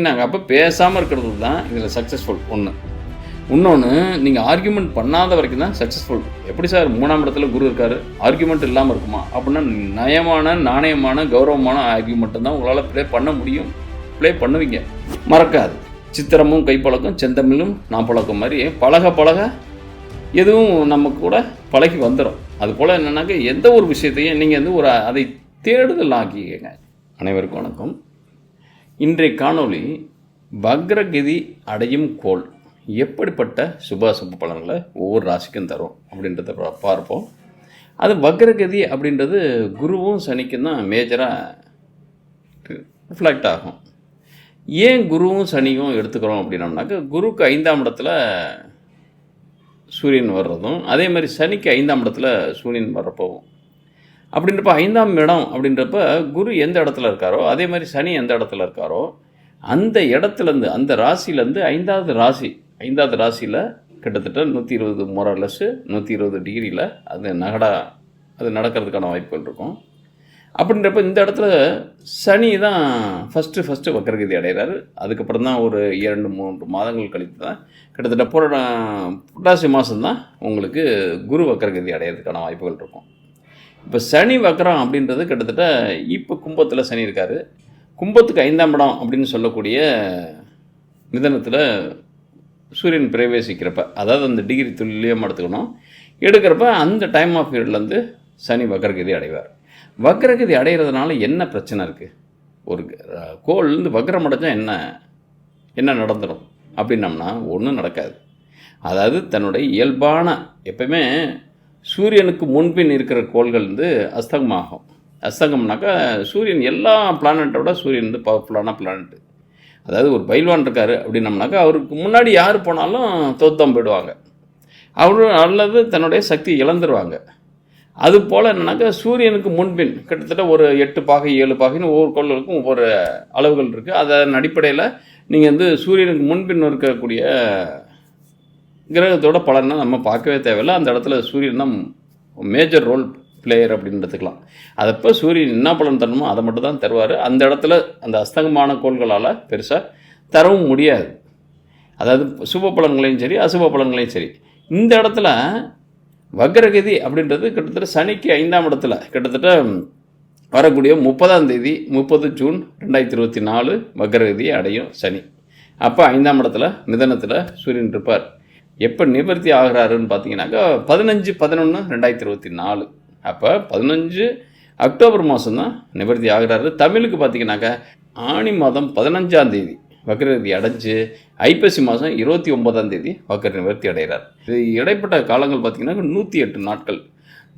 நாங்கள் அப்போ பேசாமல் இருக்கிறது தான் இதில் சக்ஸஸ்ஃபுல் ஒன்று இன்னொன்று நீங்கள் ஆர்கியூமெண்ட் பண்ணாத வரைக்கும் தான் சக்ஸஸ்ஃபுல் எப்படி சார் மூணாம் இடத்துல குரு இருக்கார்? ஆர்கியூமெண்ட் இல்லாமல் இருக்குமா? அப்படின்னா நயமான நாணயமான கௌரவமான ஆர்கியூமெண்ட் தான் உங்களால் ப்ளே பண்ண முடியும். ப்ளே பண்ணுவீங்க. மறக்காது. சித்திரமும் கைப்பழக்கம் செந்தமிழும் நான் பழக்கம் மாதிரி பழக பழக எதுவும் நம்ம கூட பழகி வந்துடும் அது போல் எந்த ஒரு விஷயத்தையும் நீங்கள் வந்து ஒரு அதை தேடுதல் ஆக்கிக்கங்க அனைவருக்கும் வணக்கம். இன்றைய காணொளி பக்ரகதி அடையும் கோள் எப்படிப்பட்ட சுபாசுப பலன்களை ஒவ்வொரு ராசிக்கும் தரும் அப்படின்றத பார்ப்போம். அது வக்ரகதி அப்படின்றது குருவும் சனிக்கும் தான் மேஜராக ரிஃப்ளெக்ட் ஆகும். ஏன் குருவும் சனியும் எடுத்துக்கிறோம் அப்படின்னோம்னாக்க குருக்கு ஐந்தாம் இடத்துல சூரியன் வர்றதும் அதே மாதிரி சனிக்கு ஐந்தாம் இடத்துல சூரியன் வர்றப்போவும் அப்படின்றப்ப ஐந்தாம் இடம் அப்படின்றப்ப குரு எந்த இடத்துல இருக்காரோ அதே மாதிரி சனி எந்த இடத்துல இருக்காரோ அந்த இடத்துலேருந்து அந்த ராசியிலேருந்து ஐந்தாவது ராசி ஐந்தாவது ராசியில் கிட்டத்தட்ட நூற்றி இருபது மொரலஸ்ஸு நூற்றி இருபது டிகிரியில் அது நகடா அது நடக்கிறதுக்கான வாய்ப்புகள் இருக்கும். அப்படின்றப்ப இந்த இடத்துல சனி தான் ஃபஸ்ட்டு ஃபஸ்ட்டு வக்கரகதி அடைகிறாரு. அதுக்கப்புறம் தான் ஒரு இரண்டு மூன்று மாதங்கள் கழித்து தான் கிட்டத்தட்ட புரட புரட்டாசி மாதம்தான் உங்களுக்கு குரு வக்கரகதி அடையிறதுக்கான வாய்ப்புகள் இருக்கும். இப்போ சனி வக்கரம் அப்படின்றது கிட்டத்தட்ட இப்போ கும்பத்தில் சனி இருக்கார். கும்பத்துக்கு ஐந்தாம் இடம் அப்படின்னு சொல்லக்கூடிய நிதனத்தில் சூரியன் பிரவேசிக்கிறப்ப அதாவது அந்த டிகிரி துல்லியமாக எடுத்துக்கணும். எடுக்கிறப்ப அந்த டைம் ஆஃப் பீரியட்லேருந்து சனி வக்கரகதி அடைவார். வக்கரகதி அடைகிறதுனால என்ன பிரச்சனை இருக்குது ஒரு அஹ், கோள் வந்து வக்கரம் அடைஞ்சால் என்ன? என்ன நடந்துடும் அப்படின்னம்னா ஒன்றும் நடக்காது. அதாவது தன்னுடைய இயல்பான எப்பயுமே சூரியனுக்கு முன்பின் இருக்கிற கோள்கள் வந்து அஸ்தகமாகும். அஸ்தங்கம்னாக்கா சூரியன் எல்லா பிளானட்டோட சூரியன் வந்து பவர்ஃபுல்லான பிளானட்டு அதாவது ஒரு பைல்வான் இருக்கார் அப்படின்னம்னாக்கா அவருக்கு முன்னாடி யார் போனாலும் தோத்தம் போயிடுவாங்க. அவரு அல்லது தன்னுடைய சக்தி இழந்துருவாங்க. அது போல் என்னன்னாக்கா சூரியனுக்கு முன்பின் கிட்டத்தட்ட ஒரு எட்டு பாகை ஏழு பாகைன்னு ஒவ்வொரு கோள்களுக்கும் ஒவ்வொரு அளவுகள் இருக்குது அதன் அடிப்படையில் நீங்கள் வந்து சூரியனுக்கு முன்பின் இருக்கக்கூடிய கிரகத்தோட பலனை நம்ம பார்க்கவே தேவையில்லை. அந்த இடத்துல சூரியன் தான் மேஜர் ரோல் பிளேயர் அப்படின்னு எடுத்துக்கலாம் அதப்போ சூரியன் என்ன பலன் தரணுமோ அதை மட்டும் தான் தருவார். அந்த இடத்துல அந்த அஸ்தங்கமான கோள்களால் பெருசாக தரவும் முடியாது. அதாவது சுப பலன்களையும் சரி அசுப பலன்களையும் சரி. இந்த இடத்துல வக்ரகதி அப்படின்றது கிட்டத்தட்ட சனிக்கு ஐந்தாம் இடத்துல. கிட்டத்தட்ட வரக்கூடிய முப்பதாம் தேதி முப்பது ஜூன் ரெண்டாயிரத்தி இருபத்தி நாலு வக்ரகதியை அடையும் சனி. அப்போ ஐந்தாம் இடத்துல மிதனத்தில் சூரியன் இருப்பார். எப்போ நிவர்த்தி ஆகிறாருன்னு பார்த்தீங்கன்னாக்கா பதினஞ்சு பதினொன்று ரெண்டாயிரத்தி இருபத்தி நாலு. அப்போ பதினஞ்சு அக்டோபர் மாதம் தான் நிவர்த்தி ஆகிறாரு. தமிழுக்கு பார்த்தீங்கன்னாக்கா ஆணி மாதம் பதினஞ்சாம் தேதி வக்ரகதி அடைஞ்சு ஐப்பசி மாதம் இருபத்தி ஒன்பதாம் தேதி வக்ர நிவர்த்தி அடைகிறார். இது இடைப்பட்ட காலங்கள் பார்த்திங்கன்னாக்கா நூற்றி எட்டு நாட்கள்.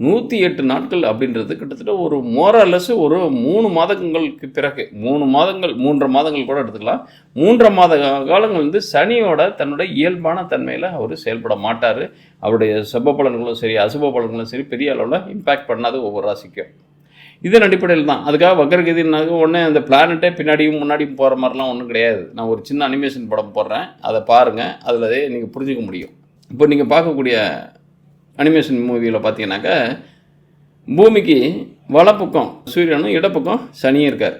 நூற்றி எட்டு நாட்கள் அப்படின்றது கிட்டத்தட்ட ஒரு மோரலஸ் ஒரு மூணு மாதங்களுக்கு பிறகு மூணு மாதங்கள் மூன்றரை மாதங்கள் கூட எடுத்துக்கலாம். மூன்றரை மாத காலங்கள் வந்து சனியோட தன்னுடைய இயல்பான தன்மையில் அவர் செயல்பட மாட்டார். அவருடைய செப்ப பலன்களும் சரி அசுப பலன்களும் சரி பெரிய அளவில் இம்பேக்ட் பண்ணாது ஒவ்வொரு ராசிக்கும். இதன் அடிப்படையில் தான். அதுக்காக வக்கரகதினாக்க உடனே அந்த பிளானட்டே பின்னாடியும் முன்னாடியும் போகிற மாதிரிலாம் ஒன்றும் கிடையாது. நான் ஒரு சின்ன அனிமேஷன் படம் போடுறேன். அதை பாருங்கள் அதில் நீங்கள் புரிஞ்சுக்க முடியும். இப்போ நீங்கள் பார்க்கக்கூடிய அனிமேஷன் மூவியில் பார்த்தீங்கன்னாக்கா பூமிக்கு வலப்பக்கம் சூரியனும் இடப்பக்கம் சனியும் இருக்கார்.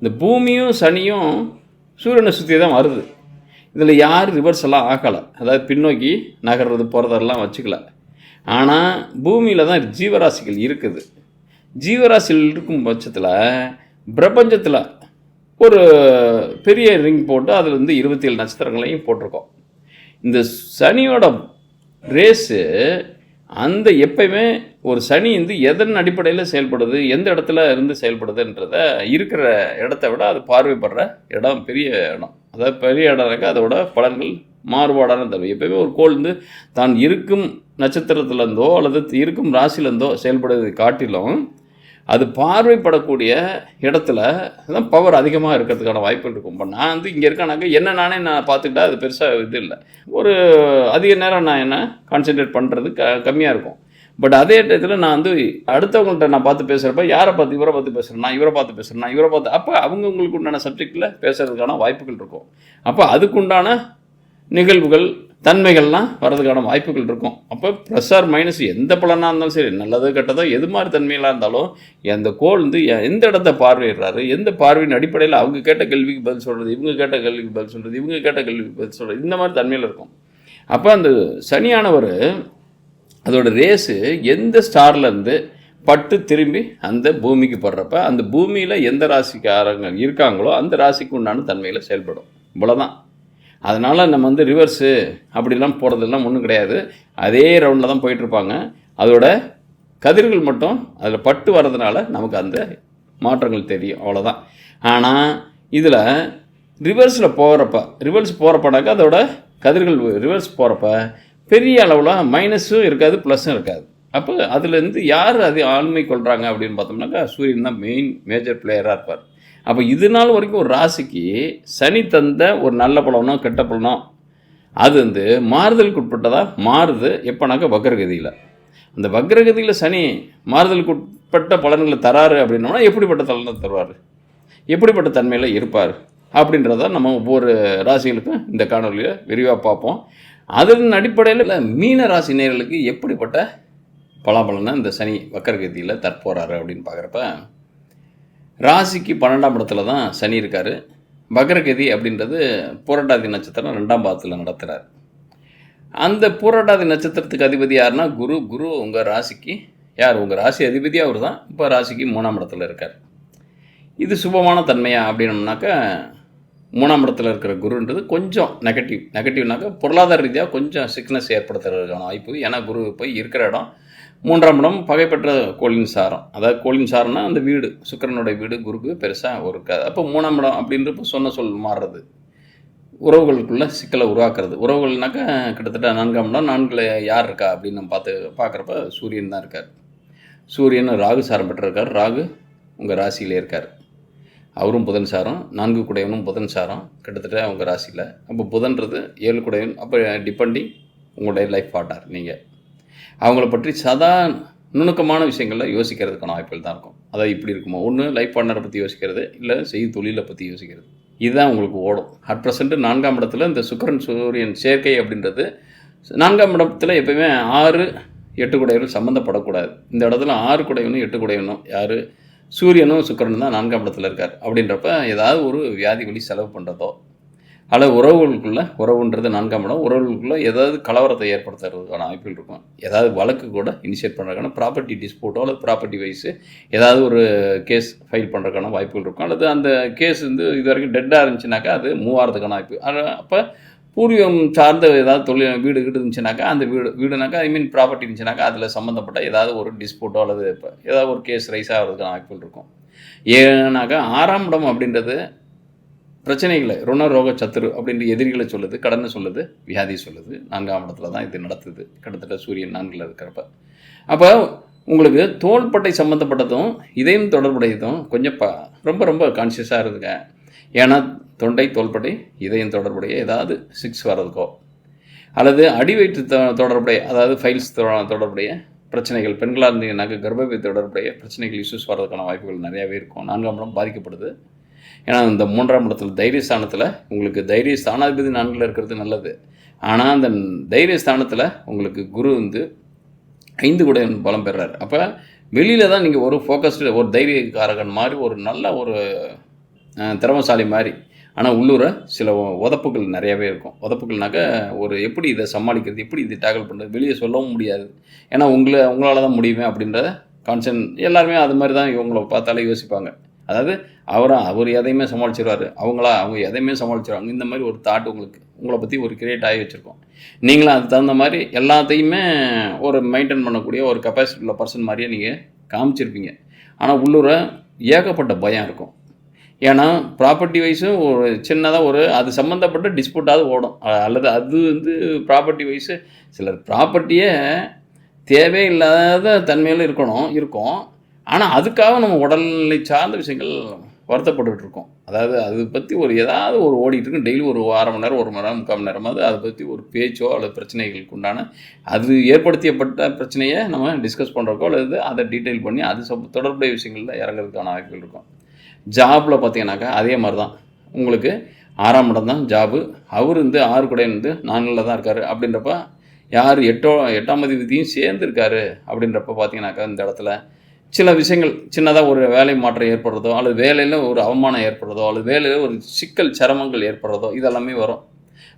இந்த பூமியும் சனியும் சூரியனை சுற்றி தான் வருது. இதில் யார் ரிவர்ஸ் எல்லாம் ஆக்கலை அதாவது பின்னோக்கி நகர்றது போகிறதெல்லாம் வச்சுக்கல. ஆனால் பூமியில் தான் ஜீவராசிகள் இருக்குது. ஜீவராசிகள் இருக்கும் பட்சத்தில் பிரபஞ்சத்தில் ஒரு பெரிய ரிங் போட்டு அதில் வந்து இருபத்தி ஏழு நட்சத்திரங்களையும் போட்டிருக்கோம். இந்த சனியோட ரேஸு அந்த எப்பயுமே ஒரு சனி வந்து எதன் அடிப்படையில் செயல்படுது எந்த இடத்துல இருந்து செயல்படுதுன்றத இருக்கிற இடத்த விட அது பார்வைப்படுற இடம் பெரிய இடம். அதாவது பெரிய இடம்னாக்கா அதோட பலன்கள் மாறுபாடான தன்மை எப்பயுமே ஒரு கோள் வந்து தான் இருக்கும் நட்சத்திரத்துலேருந்தோ அல்லது இருக்கும் ராசிலேருந்தோ செயல்படுவதை காட்டிலும் அது பார்வைப்படக்கூடிய இடத்துல தான் பவர் அதிகமாக இருக்கிறதுக்கான வாய்ப்புகள் இருக்கும். இப்போ நான் வந்து இங்கே இருக்கேனாக்கா என்ன நானே நான் பார்த்துக்கிட்டா அது பெருசாக இது இல்லை. ஒரு அதிக நேரம் நான் என்ன கான்சென்ட்ரேட் பண்ணுறது க கம்மியாக இருக்கும். பட் அதே இடத்துல நான் வந்து அடுத்தவங்கள்ட்ட நான் பார்த்து பேசுகிறப்ப யாரை பார்த்து இவரை பார்த்து பேசுகிறேன் நான் இவரை பார்த்து பேசுகிறேன் நான் இவரை பார்த்து அப்போ அவங்கவுங்களுக்கு உண்டான சப்ஜெக்டில் பேசுகிறதுக்கான வாய்ப்புகள் இருக்கும். அப்போ அதுக்குண்டான நிகழ்வுகள் தன்மைகள்லாம் வர்றதுக்கான வாய்ப்புகள் இருக்கும். அப்போ ப்ளஸ் ஆர் மைனஸ் எந்த பலனாக இருந்தாலும் சரி நல்லதோ கெட்டதோ எது மாதிரி தன்மைகளாக இருந்தாலும் அந்த கோள் வந்து எந்த இடத்த பார்வையிடுறாரு எந்த பார்வையின் அடிப்படையில் அவங்க கேட்ட கேள்விக்கு பதில் சொல்கிறது இவங்க கேட்ட கேள்விக்கு பதில் சொல்கிறது இவங்க கேட்ட கேள்விக்கு பதில் சொல்கிறது இந்த மாதிரி தன்மையில் இருக்கும். அப்போ அந்த சனியானவர் அதோட ரேஸு எந்த ஸ்டார்லேருந்து பட்டு திரும்பி அந்த பூமிக்கு படுறப்ப அந்த பூமியில் எந்த ராசிக்காரங்க இருக்காங்களோ அந்த ராசிக்கு உண்டான தன்மையில் செயல்படும். இவ்வளோதான் அதனால் நம்ம வந்து ரிவர்ஸு அப்படிலாம் போகிறதெல்லாம் ஒன்றும் கிடையாது. அதே ரவுண்டில் தான் போயிட்டுருப்பாங்க. அதோட கதிர்கள் மட்டும் அதில் பட்டு வர்றதுனால நமக்கு அந்த மாற்றங்கள் தெரியும். அவ்வளோதான் ஆனால் இதில் ரிவர்ஸில் போகிறப்ப ரிவர்ஸ் போகிறப்பனாக்கா அதோட கதிர்கள் ரிவர்ஸ் போகிறப்ப பெரிய அளவில் மைனஸும் இருக்காது ப்ளஸ்ஸும் இருக்காது. அப்போ அதுலேருந்து யார் அது ஆளுமை கொள்கிறாங்க அப்படின்னு பார்த்தோம்னாக்கா சூரியன் தான் மெயின் மேஜர் பிளேயராக இருப்பார். அப்போ இது நாள் வரைக்கும் ஒரு ராசிக்கு சனி தந்த ஒரு நல்ல பலனோ கெட்ட பலனோ அது வந்து மாறுதலுக்கு உட்பட்டதாக மாறுது. எப்போனாக்கா வக்ரகதியில். அந்த வக்ரகதியில் சனி மாறுதலுக்கு உட்பட்ட பலன்களை தராரு அப்படின்னோம்னா எப்படிப்பட்ட தலனை தருவார்? எப்படிப்பட்ட தன்மையில் இருப்பார்? அப்படின்றத நம்ம ஒவ்வொரு ராசிகளுக்கும் இந்த காணொலியில் விரிவாக பார்ப்போம். அதன் அடிப்படையில் மீன ராசி நேர்களுக்கு எப்படிப்பட்ட பலாபலனை இந்த சனி வக்கரகதியில் தற்போறாரு அப்படின்னு பார்க்குறப்ப ராசிக்கு பன்னெண்டாம் இடத்துல தான் சனி இருக்கார். பக்ரகதி அப்படின்றது பூரட்டாதி நட்சத்திரம் ரெண்டாம் பாதத்தில் நடத்துகிறார் அந்த பூரட்டாதி நட்சத்திரத்துக்கு அதிபதி யாருன்னா குரு. குரு உங்கள் ராசிக்கு யார்? உங்கள் ராசி அதிபதி அவர் தான் இப்போ ராசிக்கு மூணாம் இடத்துல இருக்கார். இது சுபமான தன்மையா அப்படின்னம்னாக்கா மூணாம் இடத்துல இருக்கிற குருன்றது கொஞ்சம் நெகட்டிவ் நெகட்டிவ்னாக்கா பொருளாதார ரீதியாக கொஞ்சம் சிக்னஸ் ஏற்படுத்துறதுக்கான வாய்ப்பு. ஏன்னா குரு போய் இருக்கிற இடம் மூன்றாம் இடம் பகைப்பற்ற கோளின் சாரம். அதாவது கோளின் சாரம்னா அந்த வீடு சுக்கிரனுடைய வீடு குருக்கு பெருசாக ஒரு இருக்காது அப்போ மூணாம் இடம் அப்படின்றப்ப சொன்ன சொல் மாறுறது. உறவுகளுக்குள்ள சிக்கலை உருவாக்குறது. உறவுகள்னாக்கா கிட்டத்தட்ட நான்காம் இடம் நான்கில் யார் இருக்கா அப்படின்னு நம்ம பார்த்து பார்க்குறப்ப சூரியன் தான் இருக்கார். சூரியன் ராகு சாரம் பெற்றிருக்கார். ராகு உங்கள் ராசியிலே இருக்கார். அவரும் புதன் சாரம் நான்கு குடையவனும் புதன் சாரம் கிட்டத்தட்ட உங்கள் ராசியில். அப்போ புதன்றது ஏழு குடையவன் அப்போ டிபெண்டிங் உங்களுடைய லைஃப் பார்ட்னர் நீங்கள் அவங்கள பற்றி சதா நுணுக்கமான விஷயங்களில் யோசிக்கிறதுக்கான வாய்ப்புகள் தான் இருக்கும். அதாவது இப்படி இருக்குமோ? ஒன்று லைஃப் பார்ட்னரை பற்றி யோசிக்கிறது இல்லை செய்யும் தொழிலை பற்றி யோசிக்கிறது. இதுதான் உங்களுக்கு ஓடும். அட் ப்ரெசென்ட் நான்காம் இடத்துல இந்த சுக்கிரன் சூரியன் சேர்க்கை அப்படின்றது நான்காம் இடத்துல எப்பயுமே ஆறு எட்டு குடையவர்கள் சம்மந்தப்படக்கூடாது இந்த இடத்துல ஆறு குடையவனும் எட்டு குடையவனும் யார்? சூரியனும் சுக்கிரனும் தான் நான்காம் இடத்துல இருக்கார். அப்படின்றப்ப ஏதாவது ஒரு வியாதி வழி செலவு பண்ணுறதோ அல்லது உறவுகளுக்குள்ளே உறவுன்றது நான்காம் இடம். உறவுகளுக்குள்ளே ஏதாவது கலவரத்தை ஏற்படுத்துறதுக்கான வாய்ப்புகள் இருக்கும். ஏதாவது வழக்கு கூட இனிஷியேட் பண்ணுறதுக்கான ப்ராப்பர்ட்டி டிஸ்பியூட்டோ அல்லது ப்ராப்பர்ட்டி வைஸு ஏதாவது ஒரு கேஸ் ஃபைல் பண்ணுறதுக்கான வாய்ப்புகள் இருக்கும். அல்லது அந்த கேஸ் வந்து இது வரைக்கும் டெட்டாக இருந்துச்சுனாக்கா அது மூவ் ஆகிறதுக்கான வாய்ப்பு. அப்போ பூர்வீகம் சார்ந்த ஏதாவது தொழில் வீடு வீடு இருந்துச்சுனாக்கா அந்த வீடு வீடுனாக்கா ஐ மீன் ப்ராப்பர்ட்டி இருந்துச்சுனாக்கா அதில் சம்மந்தப்பட்ட ஏதாவது ஒரு டிஸ்பியூட்டோ அல்லது இப்போ ஏதாவது ஒரு கேஸ் ரைஸ் ஆகிறதுக்கான வாய்ப்புகள் இருக்கும். ஏன்னாக்கா ஆறாம் இடம் அப்படின்றது பிரச்சனைகளை ருண ரோக சத்துரு அப்படின்ற எதிரிகளை சொல்லுது கடனை சொல்லுது வியாதி சொல்லுது. நான்காம் இடத்துல தான் இது நடத்துது. கிட்டத்தட்ட சூரியன் நான்கில் இருக்கிறப்ப. அப்போ உங்களுக்கு தோள்பட்டை சம்மந்தப்பட்டதும் இதயம் தொடர்புடையதும் கொஞ்சம் ப ரொம்ப ரொம்ப கான்சியஸாக இருந்துங்க. ஏன்னா தொண்டை தோள்பட்டை இதயம் தொடர்புடைய ஏதாவது சிக்ஸ் வர்றதுக்கோ அல்லது அடிவயிற்று தொ- தொடர்புடைய அதாவது ஃபைல்ஸ் தொடர்புடைய பிரச்சனைகள் பெண்களாக இருந்தீங்கன்னாக்க கர்ப்பப்பை தொடர்புடைய பிரச்சனைகள் இஷ்யூஸ் வர்றதுக்கான வாய்ப்புகள் நிறையாவே இருக்கும். நான்காம் இடம் பாதிக்கப்படுது. ஏன்னா இந்த மூன்றாம் இடத்துல தைரிய ஸ்தானத்தில் உங்களுக்கு தைரிய ஸ்தானாதிபதி நான்கில் இருக்கிறது நல்லது. ஆனால் அந்த தைரிய ஸ்தானத்தில் உங்களுக்கு குரு வந்து ஐந்து கூட பலம் பெறாரு. அப்போ வெளியில் தான் நீங்கள் ஒரு ஃபோக்கஸ்டு ஒரு தைரியக்காரகன் மாதிரி ஒரு நல்ல ஒரு திறமசாலி மாதிரி ஆனால் உள்ளூர சில உதப்புகள் நிறையாவே இருக்கும். உதப்புகள்னாக்க ஒரு எப்படி இதை சமாளிக்கிறது எப்படி இதை டேக்கிள் பண்ணுறது வெளியே சொல்லவும் முடியாது. ஏன்னா உங்களை உங்களால் தான் முடியுமே அப்படின்றத கான்சன் எல்லாருமே அது மாதிரி தான் இவங்களை பார்த்தாலே யோசிப்பாங்க. அதாவது அவரா அவர் எதையுமே சமாளிச்சிருவார். அவங்களா அவங்க எதையுமே சமாளிச்சிருவாங்க. இந்த மாதிரி ஒரு தாட் உங்களுக்கு உங்களை பற்றி ஒரு கிரியேட் ஆகி வச்சுருக்கோம். நீங்களும் அதுக்கு தகுந்த மாதிரி எல்லாத்தையுமே ஒரு மெயின்டைன் பண்ணக்கூடிய ஒரு கெப்பாசிட்டி உள்ள பர்சன் மாதிரியே நீங்கள் காமிச்சிருப்பீங்க. ஆனால் உள்ளூர ஏகப்பட்ட பயம் இருக்கும். ஏன்னா ப்ராப்பர்ட்டி வைஸும் ஒரு சின்னதாக ஒரு அது சம்மந்தப்பட்ட டிஸ்பியூட்டாவது ஓடும். அல்லது அது வந்து ப்ராப்பர்ட்டி வைஸு சிலர் ப்ராப்பர்ட்டியே தேவையில்லாத தன்மையில் இருக்கணும் இருக்கும். ஆனால் அதுக்காக நம்ம உடல்நிலை சார்ந்த விஷயங்கள் வருத்தப்பட்டுட்டு இருக்கோம் அதாவது அதை பற்றி ஒரு ஏதாவது ஒரு ஓடிட்டுருக்கும் டெய்லி ஒரு அரை மணி நேரம் ஒரு மணி நேரம் முக்கால் மணி நேரமாவது அதை பற்றி ஒரு பேச்சோ அல்லது பிரச்சனைகளுக்கு உண்டான அது ஏற்படுத்தியப்பட்ட பிரச்சனையை நம்ம டிஸ்கஸ் பண்ணுறக்கோ அல்லது அதை டீட்டெயில் பண்ணி அது சொ- தொடர்புடைய விஷயங்களில் இறங்குறதுக்கான வாய்ப்புகள் இருக்கும். ஜாபில் பார்த்தீங்கன்னாக்கா அதே மாதிரி தான் உங்களுக்கு ஆறாம் இடம் தான் ஜாபு அவர் வந்து ஆறு குடையன் வந்து நான்கில் தான் இருக்கார். அப்படின்றப்ப யார் எட்டோ எட்டாம் அதிபதியும் சேர்ந்துருக்காரு. அப்படின்றப்ப பார்த்தீங்கன்னாக்கா இந்த இடத்துல சில விஷயங்கள் சின்னதாக ஒரு வேலை மாற்றம் ஏற்படுறதோ அல்லது வேலையில் ஒரு அவமானம் ஏற்படுறதோ அல்லது வேலையில் ஒரு சிக்கல் சிரமங்கள் ஏற்படுறதோ இதெல்லாமே வரும்.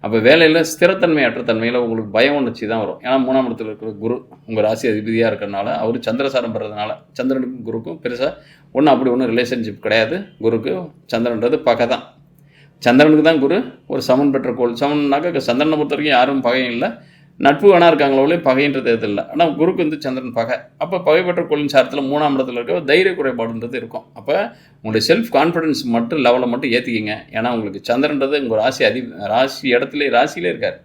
அப்போ வேலையில் ஸ்திரத்தன்மை அற்றத்தன்மையில் உங்களுக்கு பயம் உணர்ச்சி தான் வரும். ஏன்னா மூணாம் இடத்துல இருக்கிற குரு உங்கள் ராசி அதிபதியாக இருக்கிறனால அவர் சந்திரசாரம் பெறதுனால சந்திரனுக்கும் குருக்கும் பெருசாக ஒன்றும் அப்படி ஒன்றும் ரிலேஷன்ஷிப் கிடையாது. குருக்கு சந்திரன்றது பகை தான். சந்திரனுக்கு தான் குரு ஒரு சமன் பெற்ற கோள். சமன்னாக்க சந்திரனை பொறுத்த வரைக்கும் யாரும் பகையும் இல்லை. நட்பு வேணா இருக்காங்களோ ஒழிய பகைன்றது எது இல்லை. ஆனால் குருக்கு வந்து சந்திரன் பகை. அப்போ பகைப்பற்ற கொள்ளின் சாரத்தில் மூணாம் இடத்துல இருக்க தைரிய குறைபாடுன்றது இருக்கும். அப்போ உங்களுடைய செல்ஃப் கான்ஃபிடன்ஸ் மட்டும் லெவலை மட்டும் ஏற்றிக்கிங்க ஏன்னா உங்களுக்கு சந்திரன்றது உங்கள் ராசி அதி ராசி இடத்துல ராசியிலே இருக்கார்.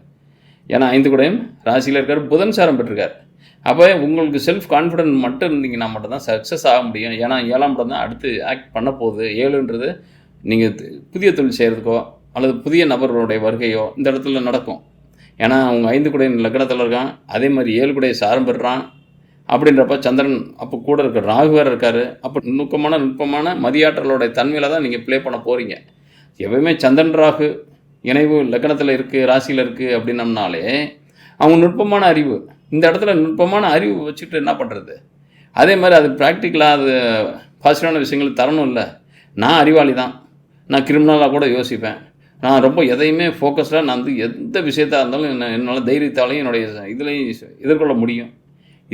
ஏன்னா ஐந்து கூடையும் ராசியில் இருக்கார் புதன் சாரம் பெற்றிருக்கார். அப்போ உங்களுக்கு செல்ஃப் கான்ஃபிடென்ட் மட்டும் இருந்தீங்கன்னா மட்டும் தான் சக்ஸஸ் ஆக முடியும். ஏன்னா ஏழாம் இடம் தான் அடுத்து ஆக்ட் பண்ண போகுது. ஏழுன்றது நீங்கள் புதிய தொழில் செய்கிறதுக்கோ அல்லது புதிய நபர்களுடைய வருகையோ இந்த இடத்துல நடக்கும். ஏன்னா அவங்க ஐந்து குடையின் லக்னத்தில் இருக்கான். அதே மாதிரி ஏழு குடையை சாரம் பெறுறான். அப்படின்றப்ப சந்திரன் அப்போ கூட இருக்க ராகு வேறு இருக்கார். அப்போ நுணுக்கமான நுட்பமான மதியாற்றலோடைய தன்மையில் தான் நீங்கள் ப்ளே பண்ண போகிறீங்க எப்பவுமே சந்திரன் ராகு இணைவு லக்னத்தில் இருக்குது ராசியில் இருக்குது அப்படின்னம்னாலே அவங்க நுட்பமான அறிவு இந்த இடத்துல நுட்பமான அறிவு வச்சுட்டு என்ன பண்ணுறது அதே மாதிரி அது ப்ராக்டிக்கலாக அது பாசிட்டிவான விஷயங்கள் தரணும் இல்லை. நான் அறிவாளி தான். நான் கிரிமினலாக கூட யோசிப்பேன். நான் ரொம்ப எதையுமே ஃபோக்கஸ்டாக நான் வந்து எந்த விஷயத்தாக இருந்தாலும் என்ன என்னால் தைரியத்தாலையும் என்னுடைய இதுலையும் எதிர்கொள்ள முடியும்.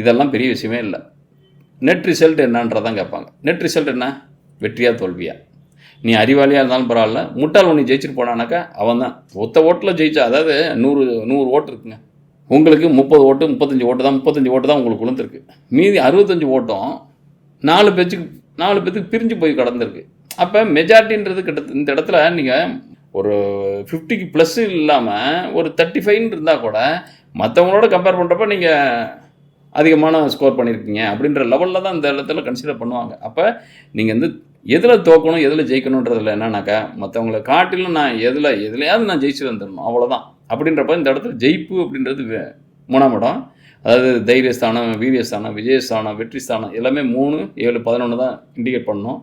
இதெல்லாம் பெரிய விஷயமே இல்லை. நெட் ரிசல்ட் என்னன்றதான் கேட்பாங்க. நெட் ரிசல்ட் என்ன? வெற்றியாக தோல்வியா? நீ அறிவாளியாக இருந்தாலும் பரவாயில்ல. முட்டாள் ஒன்று ஜெயிச்சுட்டு போனானாக்கா அவன் தான் ஒத்த ஓட்டில் ஜெயிச்சா அதாவது நூறு நூறு ஓட்டு இருக்குங்க. உங்களுக்கு முப்பது ஓட்டு முப்பத்தஞ்சு ஓட்டு தான் முப்பத்தஞ்சு ஓட்டு தான் உங்களுக்கு விழுந்திருக்கு மீதி அறுபத்தஞ்சு ஓட்டம் நாலு பேச்சுக்கு நாலு பேத்துக்கு பிரிஞ்சு போய் கடந்திருக்கு. அப்போ மெஜாரிட்டின்றது கிட்ட இந்த இடத்துல நீங்கள் ஒரு ஃபிஃப்டிக்கு ப்ளஸ் இல்லாமல் ஒரு தேர்ட்டி ஃபைவ்னு இருந்தால் கூட மற்றவங்களோட கம்பேர் பண்ணுறப்ப நீங்கள் அதிகமான ஸ்கோர் பண்ணியிருக்கீங்க அப்படின்ற லெவலில் தான் இந்த இடத்துல கன்சிடர் பண்ணுவாங்க. அப்போ நீங்கள் வந்து எதில் தோக்கணும் எதில் ஜெயிக்கணுன்றதுல என்னன்னாக்கா மற்றவங்களை காட்டிலும் நான் எதில் எதுலையாவது நான் ஜெயிச்சு வந்துடணும் அவ்வளோதான் அப்படின்றப்ப இந்த இடத்துல ஜெயிப்பு அப்படின்றது மூணாம் இடம். அதாவது தைரியஸ்தானம் வீரியஸ்தானம் விஜயஸ்தானம் வெற்றிஸ்தானம் எல்லாமே மூணு ஏழு பதினொன்று தான் இண்டிகேட் பண்ணணும்.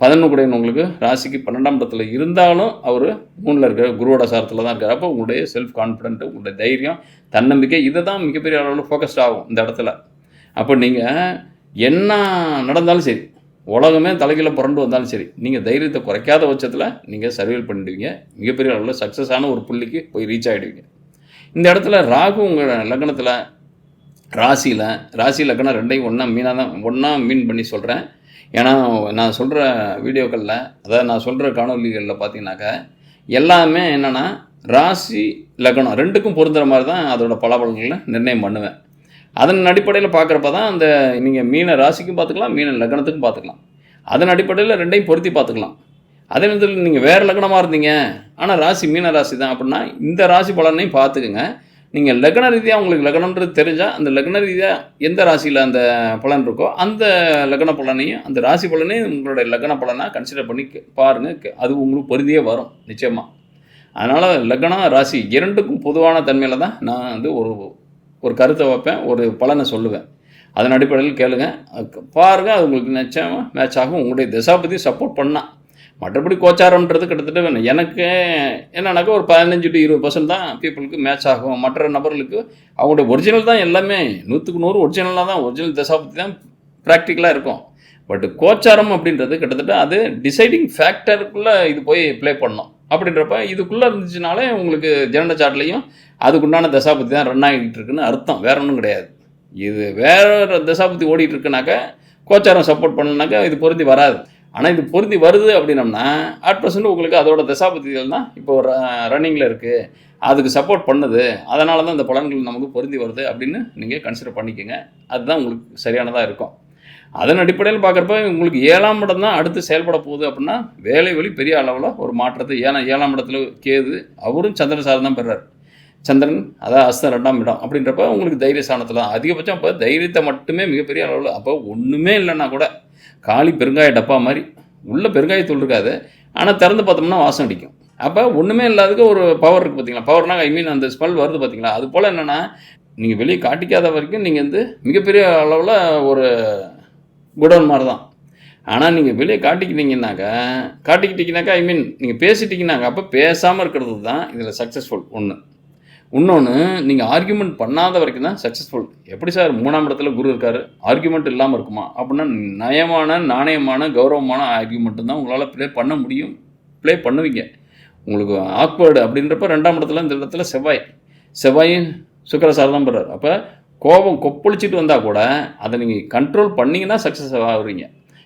பதினொன்று கூட உங்களுக்கு ராசிக்கு பன்னெண்டாம் இடத்துல இருந்தாலும் அவர் மூணில் இருக்கிற குருவோட சாரத்தில் தான் இருக்கார். அப்போ உங்களுடைய செல்ஃப் கான்ஃபிடென்ட் உங்களுடைய தைரியம் தன்னம்பிக்கை இதை தான் மிகப்பெரிய அளவில் ஃபோக்கஸ்ட் ஆகும் இந்த இடத்துல. அப்போ நீங்கள் என்ன நடந்தாலும் சரி உலகமே தலைகீழ புரண்டு வந்தாலும் சரி நீங்கள் தைரியத்தை குறைக்காத பட்சத்தில் நீங்கள் சர்வைவல் பண்ணிடுவீங்க. மிகப்பெரிய அளவில் சக்ஸஸான ஒரு புள்ளிக்கு போய் ரீச் ஆகிடுவீங்க இந்த இடத்துல ராகு உங்கள் லக்னத்தில் ராசியில் ராசி லக்னம் ரெண்டையும் ஒன்றா மீனாக தான் ஒன்றா மீன் பண்ணி சொல்கிறேன் ஏன்னா நான் சொல்கிற வீடியோக்களில் அதாவது நான் சொல்கிற காணொலிகளில் பார்த்தீங்கன்னாக்கா எல்லாமே என்னென்னா ராசி லக்னம் ரெண்டுக்கும் பொருந்துற மாதிரி தான் அதோட பலாபலன்களை நிர்ணயம் பண்ணுவேன். அதன் அடிப்படையில் பார்க்குறப்ப தான் அந்த நீங்கள் மீன ராசிக்கும் பார்த்துக்கலாம் மீன லக்னத்துக்கும் பார்த்துக்கலாம் அதன் அடிப்படையில் ரெண்டையும் பொருத்தி பார்த்துக்கலாம் அதே நேரத்தில் நீங்கள் வேறு லக்னமாக இருந்தீங்க ஆனால் ராசி மீன ராசி தான் அப்படின்னா இந்த ராசி பலனையும் பார்த்துக்குங்க நீங்கள் லக்ன ரீதியாக உங்களுக்கு லக்னன்றது தெரிஞ்சால் அந்த லக்ன ரீதியாக எந்த ராசியில் அந்த பலன் இருக்கோ அந்த லக்ன பலனையும் அந்த ராசி பலனையும் உங்களுடைய லக்ன பலனாக கன்சிடர் பண்ணி பாருங்கள் அது உங்களுக்கு பொருந்தியே வரும் நிச்சயமாக அதனால் லக்னம் ராசி இரண்டுக்கும் பொதுவான தன்மையில் தான் நான் வந்து ஒரு ஒரு கருத்தை வைப்பேன் ஒரு பலனை சொல்லுவேன். அதன் அடிப்படையில் கேளுங்க பாருங்கள் அது உங்களுக்கு நிச்சயமாக மேட்ச் ஆகும் உங்களுடைய திசாபதி சப்போர்ட் பண்ணால் மற்றபடி கோச்சாரம்ன்றது கிட்டத்தட்ட வேணும். எனக்கு என்னன்னாக்கா ஒரு பதினஞ்சு டு இருபது பர்சன்ட் தான் பீப்புளுக்கு மேட்ச் ஆகும். மற்ற நபர்களுக்கு அவங்களுடைய ஒரிஜினல் தான் எல்லாமே. நூற்றுக்கு நூறு ஒரிஜினலாக தான் ஒரிஜினல் தசாபத்தி தான் ப்ராக்டிக்கலாக இருக்கும். பட் கோச்சாரம் அப்படின்றது கிட்டத்தட்ட அது டிசைடிங் ஃபேக்டருக்குள்ளே இது போய் ப்ளே பண்ணோம் அப்படின்றப்ப இதுக்குள்ளே இருந்துச்சுனாலே உங்களுக்கு ஜெனட சாட்லேயும் அதுக்குண்டான தசாபத்தி தான் ரன் ஆகிட்டு இருக்குன்னு அர்த்தம். வேற ஒன்றும் கிடையாது. இது வேற தசாபத்தி ஓடிட்டு இருக்குனாக்கா கோச்சாரம் சப்போர்ட் பண்ணலனாக்கா இது பொருந்தி வராது. ஆனால் இது பொருந்தி வருது அப்படின்னம்னா அட் ப்ரெசென்ட் உங்களுக்கு அதோட தசாபதிகள் தான் இப்போ ரன்னிங்கில் இருக்குது அதுக்கு சப்போர்ட் பண்ணுது. அதனால தான் இந்த பலன்கள் நமக்கு பொருந்தி வருது அப்படின்னு நீங்கள் கன்சிடர் பண்ணிக்கோங்க. அதுதான் உங்களுக்கு சரியானதாக இருக்கும். அதன் அடிப்படையில் பார்க்குறப்ப உங்களுக்கு ஏழாம் இடம் தான் அடுத்து செயல்பட போகுது அப்படின்னா வேலை வழி பெரிய அளவில் ஒரு மாற்றத்தை ஏன்னா ஏழாம் இடத்துல கேது அவரும் சந்திரன் சார் தான் பெறார். சந்திரன் அதான் அஸ்தம் ரெண்டாம் இடம் அப்படின்றப்ப உங்களுக்கு தைரிய ஸ்தானத்தில் தான். அதிகபட்சம் அப்போ தைரியத்தை மட்டுமே மிகப்பெரிய அளவில் அப்போ ஒன்றுமே இல்லைன்னா கூட காலி பெருங்காய டப்பா மாதிரி உள்ளே பெருங்காயத்தூள் இருக்காது. ஆனால் திறந்து பார்த்தோம்னா வாசம் அடிக்கும். அப்போ ஒன்றுமே இல்லாததுக்கு ஒரு பவர் இருக்குது பார்த்தீங்களா பவர்னால் ஐ மீன் அந்த ஸ்மெல் வருது பார்த்தீங்களா அது போல் என்னென்னா நீங்கள் வெளியே காட்டிக்காத வரைக்கும் நீங்கள் வந்து மிகப்பெரிய அளவில் ஒரு குடோன் மாதிரி தான் ஆனால் நீங்கள் வெளியே காட்டிக்கிட்டீங்கன்னாக்கா காட்டிக்கிட்டீங்கனாக்கா ஐ மீன் நீங்கள் பேசிட்டீங்கன்னாக்கா அப்போ பேசாமல் இருக்கிறது தான் இதில் சக்ஸஸ்ஃபுல் ஒன்று இன்னொன்று நீங்கள் ஆர்கியூமெண்ட் பண்ணாத வரைக்கும் தான் சக்ஸஸ்ஃபுல் எப்படி சார் மூணாம் இடத்துல குரு இருக்கார்? ஆர்கியூமெண்ட் இல்லாமல் இருக்குமா? அப்படின்னா நயமான நாணயமான கௌரவமான ஆர்கியூமெண்ட் தான் உங்களால் ப்ளே பண்ண முடியும். ப்ளே பண்ணுவீங்க. உங்களுக்கு ஆக்வர்டு அப்படின்றப்ப ரெண்டாம் இடத்துல இந்த இடத்துல செவ்வாய். செவ்வாயும் சுக்கர சார் தான் பெறார். அப்போ கோபம் கொப்பளிச்சிட்டு வந்தால் கூட அதை நீங்கள் கண்ட்ரோல் பண்ணிங்கன்னா சக்ஸஸ் ஆகுறீங்க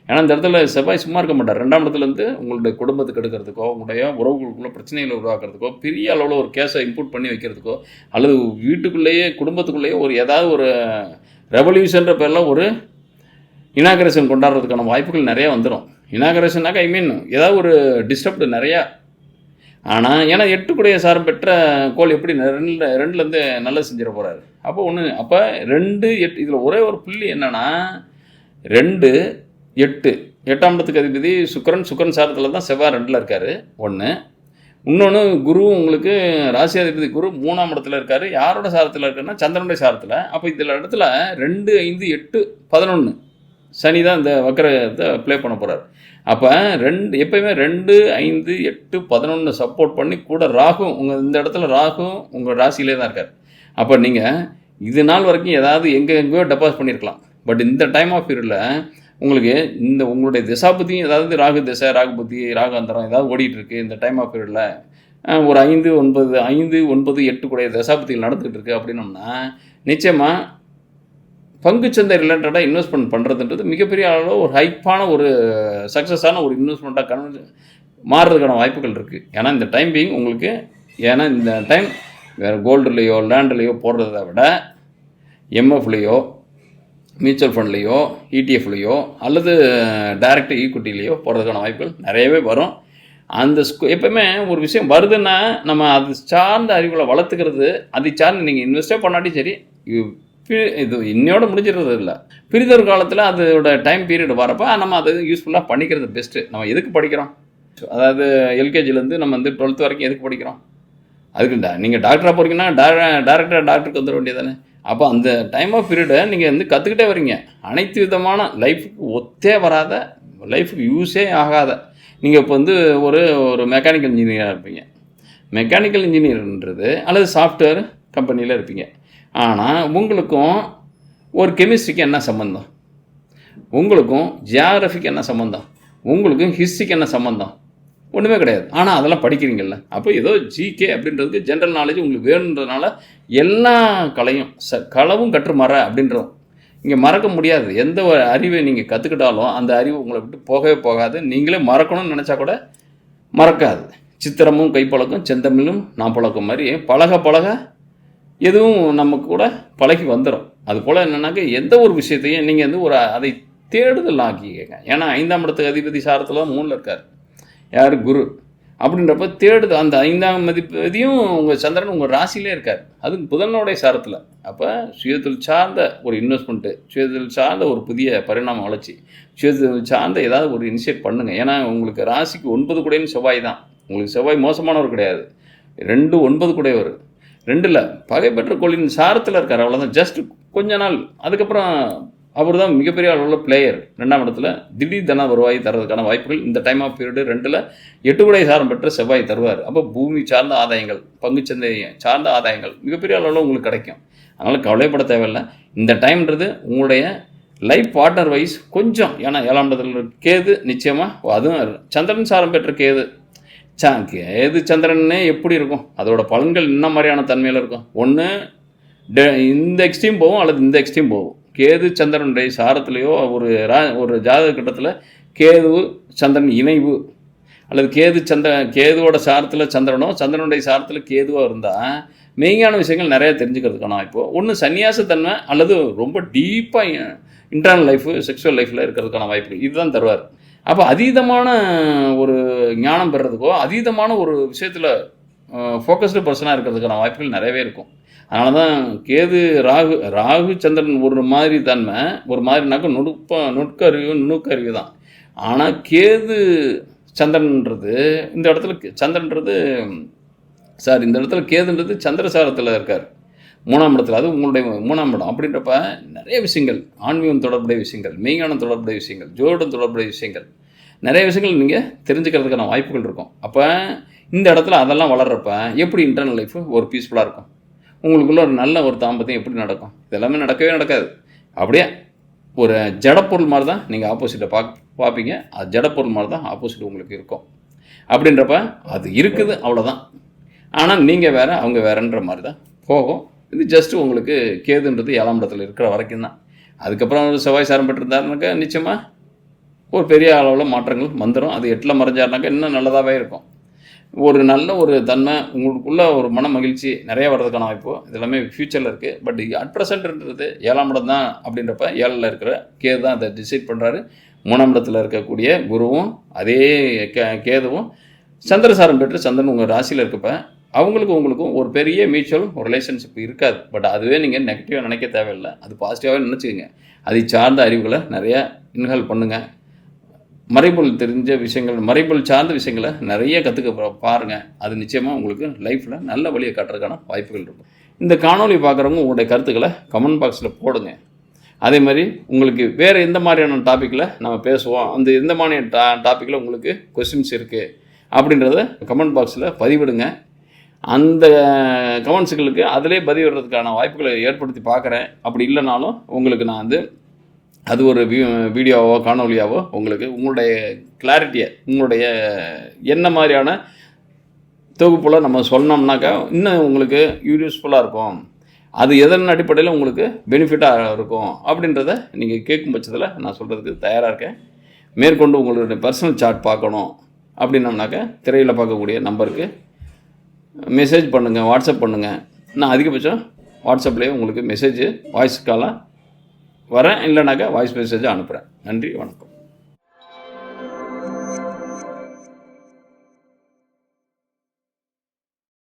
ஏன்னா இந்த இடத்துல செவ்வாய் சும்மா இருக்க மாட்டார். ரெண்டாம் இடத்துல இருந்து உங்களுடைய குடும்பத்துக்கு எடுக்கிறதுக்கோ உங்களுடைய உறவுகளுக்குள்ள பிரச்சனைகளை உருவாக்குறதுக்கோ பெரிய அளவில் ஒரு கேஸை இன்புட் பண்ணி வைக்கிறதுக்கோ அல்லது வீட்டுக்குள்ளேயே குடும்பத்துக்குள்ளேயே ஒரு ஏதாவது ஒரு ரெவல்யூஷன்ற பேரில் ஒரு இனாகரேஷன் கொண்டாடுறதுக்கான வாய்ப்புகள் நிறையா வந்துடும் இனாகரேஷனாக்க ஐ மீன் ஏதாவது ஒரு டிஸ்டர்ப்டு நிறையா. ஆனால் ஏன்னா எட்டுக்குடைய சாரம் பெற்ற கோல் எப்படி ரெண்டில் ரெண்டுலேருந்து நல்லா செஞ்சிட போகிறாரு அப்போ ஒன்று அப்போ ரெண்டு எட்டு இதில் ஒரே ஒரு புள்ளி என்னென்னா ரெண்டு எட்டு. எட்டாம் இடத்துக்கு அதிபதி சுக்கரன். சுக்கரன் சாரத்தில் தான் செவ்வாய் ரெண்டில் இருக்கார். ஒன்று இன்னொன்று குரு உங்களுக்கு ராசி அதிபதி குரு மூணாம் இடத்துல இருக்கார். யாரோட சாரத்தில் இருக்காருன்னா சந்திரனுடைய சாரத்தில் அப்போ இதில் இடத்துல ரெண்டு ஐந்து எட்டு பதினொன்று சனி தான் இந்த வக்கரத்தை ப்ளே பண்ண போகிறார் அப்போ ரெண்டு எப்பயுமே ரெண்டு ஐந்து எட்டு பதினொன்று சப்போர்ட் பண்ணி கூட ராகும் உங்கள் இந்த இடத்துல ராகும் உங்கள் ராசியிலே தான் இருக்கார். அப்போ நீங்கள் இது நாள் வரைக்கும் ஏதாவது எங்கே எங்கேயோ டெபாசிட் பண்ணியிருக்கலாம் பட் இந்த டைம் ஆஃப் பீரியடில் உங்களுக்கு இந்த உங்களுடைய திசாபதியும் ஏதாவது ராகு திசை ராகு புத்தி ராகு அந்தரம் ஏதாவது ஓடிட்டுருக்கு இந்த டைம் ஆஃப் பீரியடில் ஒரு ஐந்து ஒன்பது ஐந்து ஒன்பது எட்டு கூடிய தசாபதிகள் நடந்துகிட்டு இருக்கு அப்படின்னோம்னா நிச்சயமாக பங்குச்சந்தை ரிலேட்டடாக இன்வெஸ்ட்மெண்ட் பண்ணுறதுன்றது மிகப்பெரிய அளவில் ஒரு ஹைப்பான ஒரு சக்ஸஸான ஒரு இன்வெஸ்ட்மெண்ட்டாக கண் மாறுறதுக்கான வாய்ப்புகள் இருக்குது ஏன்னா இந்த டைம் பீங் உங்களுக்கு ஏன்னா இந்த டைம் வேறு கோல்டுலேயோ லேண்ட்லேயோ போடுறத விட எம்எஃப்லேயோ மியூச்சுவல் ஃபண்ட்லேயோ இடிஎஃப்லேயோ அல்லது டைரக்ட் ஈக்குட்டிலேயோ e போடுறதுக்கான வாய்ப்புகள் நிறையவே வரும். அந்த ஸ்கூ எப்பவுமே ஒரு விஷயம் வருதுன்னா நம்ம அது சார்ந்த அறிவுகளை வளர்த்துக்கிறது அதை சார்ந்து நீங்கள் இன்வெஸ்டே பண்ணாட்டி சரி இது- இன்னையோடு இது இன்னையோட முடிஞ்சிடுறது இல்லை. பிரிதொரு காலத்தில் அதோட டைம் பீரியட் வரப்போ நம்ம அதை யூஸ்ஃபுல்லாக பண்ணிக்கிறது பெஸ்ட்டு நம்ம எதுக்கு படிக்கிறோம்? அதாவது எல்கேஜிலேருந்து நம்ம வந்து டுவெல்த் வரைக்கும் எதுக்கு படிக்கிறோம்? அதுக்குண்டா நீங்கள் டாக்டராக போகிறீங்கன்னா டேரக்டாக டாக்டருக்கு வந்துட வேண்டியதானே அப்போ அந்த டைம் ஆஃப் பீரியடை நீங்கள் வந்து கற்றுக்கிட்டே வரீங்க அனைத்து விதமான லைஃபுக்கு ஒத்தே வராத லைஃபுக்கு யூஸே ஆகாத. நீங்கள் இப்போ வந்து ஒரு ஒரு மெக்கானிக்கல் இன்ஜினியராக இருப்பீங்க. மெக்கானிக்கல் இன்ஜினியர்ன்றது அல்லது சாஃப்ட்வேர் கம்பெனியில் இருப்பீங்க. ஆனால் உங்களுக்கும் ஒரு கெமிஸ்ட்ரிக்கு என்ன சம்மந்தம் உங்களுக்கும் ஜியாகிரஃபிக்கு என்ன சம்மந்தம் உங்களுக்கும் ஹிஸ்ட்ரிக்கு என்ன சம்மந்தம் ஒன்றுமே கிடையாது. ஆனால் அதெல்லாம் படிக்கிறீங்கல்ல. அப்போ ஏதோ ஜிகே அப்படின்றதுக்கு ஜென்ரல் நாலேஜ் உங்களுக்கு வேணுன்றதுனால எல்லா கலையும் ச களவும் கற்று மற அப்படின்றோம். இங்கே மறக்க முடியாது. எந்த ஒரு அறிவை நீங்கள் கற்றுக்கிட்டாலும் அந்த அறிவு உங்களை விட்டு போகவே போகாது. நீங்களே மறக்கணும்னு நினச்சா கூட மறக்காது. சித்திரமும் கைப்பழக்கம் செந்தமிழும் நான் பழக்கம் மாதிரி பழக பழக எதுவும் நமக்கு கூட பழகி வந்துடும் அது போல் என்னன்னாக்க எந்த ஒரு விஷயத்தையும் நீங்கள் வந்து ஒரு அதை தேடுதல் ஆக்கிக்கங்க ஏன்னா ஐந்தாம் இடத்துக்கு அதிபதி சாரத்தில் மூணில் இருக்கார். யார்? குரு. அப்படின்றப்ப தேடுது. அந்த ஐந்தாம் மதிப்பதியும் உங்கள் சந்திரன் உங்கள் ராசியிலே இருக்கார். அது புதனோடைய சாரத்தில். அப்போ சுயதொழில் சார்ந்த ஒரு இன்வெஸ்ட்மெண்ட்டு சுயதொழில் சார்ந்த ஒரு புதிய பரிணாம வளர்ச்சி சுயதொழில் சார்ந்த ஏதாவது ஒரு இனிஷியேட் பண்ணுங்கள் ஏன்னா உங்களுக்கு ராசிக்கு ஒன்பது கூடையும் செவ்வாய் தான். உங்களுக்கு செவ்வாய் மோசமானவர் கிடையாது. ரெண்டு ஒன்பது கூடையவர் ரெண்டில் பகை பெற்ற கோளின் சாரத்தில் இருக்கார். அவ்வளோதான் ஜஸ்ட் கொஞ்ச நாள். அதுக்கப்புறம் அவர் தான் மிகப்பெரிய அளவில் பிளேயர் ரெண்டாம் இடத்துல திடீர் தன வருவாய் தரதுக்கான வாய்ப்புகள் இந்த டைம் ஆஃப் பீரியடு ரெண்டில் எட்டு குடை சாரம் பெற்ற செவ்வாய் தருவார். அப்போ பூமி சார்ந்த ஆதாயங்கள் பங்குச்சந்தை சார்ந்த ஆதாயங்கள் மிகப்பெரிய அளவில் உங்களுக்கு கிடைக்கும். அதனால் கவலைப்பட தேவையில்லை. இந்த டைம்ன்றது உங்களுடைய லைஃப் பார்ட்னர் வைஸ் கொஞ்சம் ஏன்னா ஏழாம் இடத்துல கேது நிச்சயமாக அதுவும் சந்திரன் சாரம் பெற்ற கேது. சா கேது சந்திரன்னே எப்படி இருக்கும்? அதோட பலன்கள் என்ன மாதிரியான தன்மையில் இருக்கும்? ஒன்று இந்த எக்ஸ்ட்ரீம் போகும் அல்லது இந்த எக்ஸ்ட்ரீம் போகும். கேது சந்திரனுடைய சாரத்துலேயோ ஒரு ரா ஒரு ஜாதக கட்டத்தில் கேது சந்திரன் இணைவு. அல்லது கேது சந்திர கேதுவோட சாரத்தில் சந்திரனோ சந்திரனுடைய சாரத்தில் கேதுவாக இருந்தால் மெய்ஞான விஷயங்கள் நிறைய தெரிஞ்சுக்கிறதுக்கான வாய்ப்பு ஒன்று சன்னியாசத்தன்மை அல்லது ரொம்ப டீப்பாக இன்டர்னல் லைஃபு செக்ஷுவல் லைஃப்பில் இருக்கிறதுக்கான வாய்ப்பு இதுதான் தருவார். அப்போ அதீதமான ஒரு ஞானம் பெறதுக்கோ அதீதமான ஒரு விஷயத்தில் ஃபோக்கஸ்டு பர்சனாக இருக்கிறதுக்கான வாய்ப்புகள் நிறையவே இருக்கும். அதனால தான் கேது ராகு ராகு சந்திரன் ஒரு மாதிரி தன்மை ஒரு மாதிரினாக்க நுட்ப நுட்கறிவு நுணுக்கருவி தான். ஆனால் கேது சந்திரன்ன்றது இந்த இடத்துல சந்திரன்றது சார் இந்த இடத்துல கேதுன்றது சந்திரசாரத்தில் இருக்கார். மூணாம் இடத்துல அது உங்களுடைய மூணாம் இடம். அப்படின்றப்ப நிறைய விஷயங்கள் ஆன்மீகம் தொடர்புடைய விஷயங்கள் மெய்ஞானம் தொடர்புடைய விஷயங்கள் ஜோடம் தொடர்புடைய விஷயங்கள் நிறைய விஷயங்கள் நீங்கள் தெரிஞ்சுக்கிறதுக்கான வாய்ப்புகள் இருக்கும். அப்போ இந்த இடத்துல அதெல்லாம் வளர்றப்ப எப்படி இன்டர்னல் லைஃப் ஒரு பீஸ்ஃபுல்லாக இருக்கும்? உங்களுக்குள்ள ஒரு நல்ல ஒரு தாம்பத்தியம் எப்படி நடக்கும்? இதெல்லாமே நடக்கவே நடக்காது. அப்படியே ஒரு ஜடப்பொருள் மாதிரி தான் நீங்கள் ஆப்போசிட்டை பாக் பார்ப்பீங்க அது ஜடப்பொருள் மாதிரி தான் ஆப்போசிட் உங்களுக்கு இருக்கும். அப்படின்றப்ப அது இருக்குது அவ்வளோதான் ஆனால் நீங்கள் வேறு அவங்க வேறன்ற மாதிரி தான் போகும். இது ஜஸ்ட் உங்களுக்கு கேதுன்றது ஏழாம் இடத்துல இருக்கிற வரைக்கும் தான். அதுக்கப்புறம் ஒரு செவ்வாய் சாரம் பெற்றிருந்தாருனாக்கா நிச்சயமாக ஒரு பெரிய அளவில் மாற்றங்கள் வந்துடும் அது எட்டில் மறைஞ்சாருனாக்கா இன்னும் நல்லதாகவே இருக்கும். ஒரு நல்ல ஒரு தன்மை உங்களுக்குள்ள ஒரு மன மகிழ்ச்சி நிறைய வர்றதுக்கான வாய்ப்பு. இது எல்லாமே ஃப்யூச்சரில் இருக்குது பட் அட் ப்ரெசென்ட்ன்றது ஏழாம் இடம் தான் அப்படின்றப்ப ஏழில் இருக்கிற கேது தான் அதை டிசைட் பண்ணுறாரு மூணாம் இடத்துல இருக்கக்கூடிய குருவும் அதே கே கேதுவும் சந்திரசாரம் பெற்று சந்திரன் உங்கள் ராசியில் இருக்கப்ப அவங்களுக்கும் உங்களுக்கும் ஒரு பெரிய மியூச்சுவல் ஒரு ரிலேஷன்ஷிப் இருக்காது. பட் அதுவே நீங்கள் நெகட்டிவாக நினைக்க தேவையில்லை. அது பாசிட்டிவாகவே நினச்சிக்கோங்க. அதை சார்ந்த அறிவுகளை நிறையா இன்ஹால் பண்ணுங்கள் மறைபொருள் தெரிஞ்ச விஷயங்கள் மறைபொருள் சார்ந்த விஷயங்களை நிறைய கற்றுக்க பாருங்கள் அது நிச்சயமாக உங்களுக்கு லைஃப்பில் நல்ல வழியை காட்டுறதுக்கான வாய்ப்புகள் இருக்கும். இந்த காணொளி பார்க்குறவங்க உங்களுடைய கருத்துக்களை கமெண்ட் பாக்ஸில் போடுங்க. அதே மாதிரி உங்களுக்கு வேறு எந்த மாதிரியான டாப்பிக்கில் நம்ம பேசுவோம் அந்த எந்த மாதிரியான டா டாப்பிக்கில் உங்களுக்கு கொஸ்டின்ஸ் இருக்குது அப்படின்றத கமெண்ட் பாக்ஸில் பதிவிடுங்க. அந்த கமெண்ட்ஸுகளுக்கு அதிலே பதிவிடுறதுக்கான வாய்ப்புகளை ஏற்படுத்தி பார்க்குறேன். அப்படி இல்லைனாலும் உங்களுக்கு நான் வந்து அது ஒரு வீடியோவோ காணொலியாவோ உங்களுக்கு உங்களுடைய கிளாரிட்டியை உங்களுடைய என்ன மாதிரியான தொகுப்பில் நம்ம சொன்னோம்னாக்கா இன்னும் உங்களுக்கு யூஸ்ஃபுல்லாக இருக்கும். அது எதன் அடிப்படையில் உங்களுக்கு பெனிஃபிட்டாக இருக்கும் அப்படின்றத நீங்கள் கேட்கும் பட்சத்தில் நான் சொல்கிறதுக்கு தயாராக இருக்கேன். மேற்கொண்டு உங்களுடைய பர்சனல் சார்ட் பார்க்கணும் அப்படின்னம்னாக்கா திரையில் பார்க்கக்கூடிய நம்பருக்கு மெசேஜ் பண்ணுங்கள் வாட்ஸ்அப் பண்ணுங்கள் நான் அதிகபட்சம் வாட்ஸ்அப்லேயே உங்களுக்கு மெசேஜ் வாய்ஸ் காலாக வரேன் இல்லைனாக்கா வாய்ஸ் மெசேஜாக அனுப்புகிறேன் நன்றி வணக்கம்.